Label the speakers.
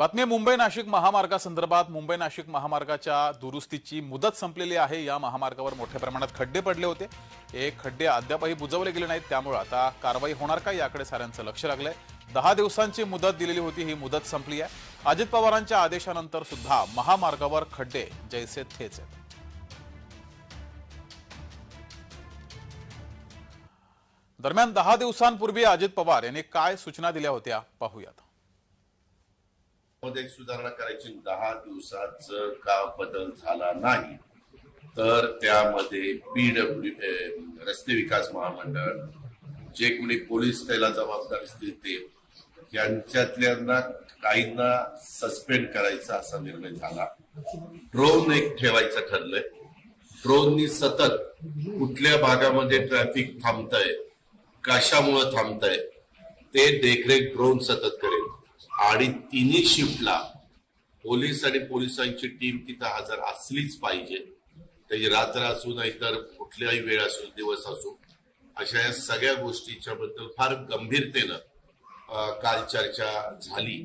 Speaker 1: बातमी मुंबई नाशिक महामार्गासंदर्भात. मुंबई नाशिक महामार्गाच्या दुरुस्तीची मुदत संपलेली आहे. या महामार्गावर मोठ्या प्रमाणात खड्डे पडले होते. हे खड्डे अद्यापही बुजवले गेले नाहीत. त्यामुळे आता कारवाई होणार का याकडे साऱ्यांचं लक्ष लागलंय. दहा दिवसांची मुदत दिलेली होती ही मुदत संपली आहे. अजित पवारांच्या आदेशानंतर सुद्धा महामार्गावर खड्डे जैसे थेच आहेत. दरम्यान दहा दिवसांपूर्वी अजित पवार यांनी काय सूचना दिल्या होत्या पाहूयात.
Speaker 2: मध्ये सुधारणा करायची दहा दिवसाच का बदल झाला नाही तर त्यामध्ये पीडब्ल्यू रस्ते विकास महामंडळ जे कोणी पोलीस त्याला जबाबदार असतील ते यांच्यातल्यांना काहींना सस्पेंड करायचा असा निर्णय झाला. ड्रोन एक ठेवायचं ठरलंय. ड्रोननी सतत कुठल्या भागामध्ये ट्रॅफिक थांबतंय कशामुळं थांबतंय ते देखरेख ड्रोन सतत आणि तिन्ही शिफ्टला पोलीस आणि पोलिसांची टीम तिथं हजर असलीच पाहिजे. त्याची रात्र असू नाहीतर कुठल्याही वेळ असू दिवस असू अशा या सगळ्या गोष्टीच्या बद्दल फार गंभीरतेनं काल चर्चा झाली.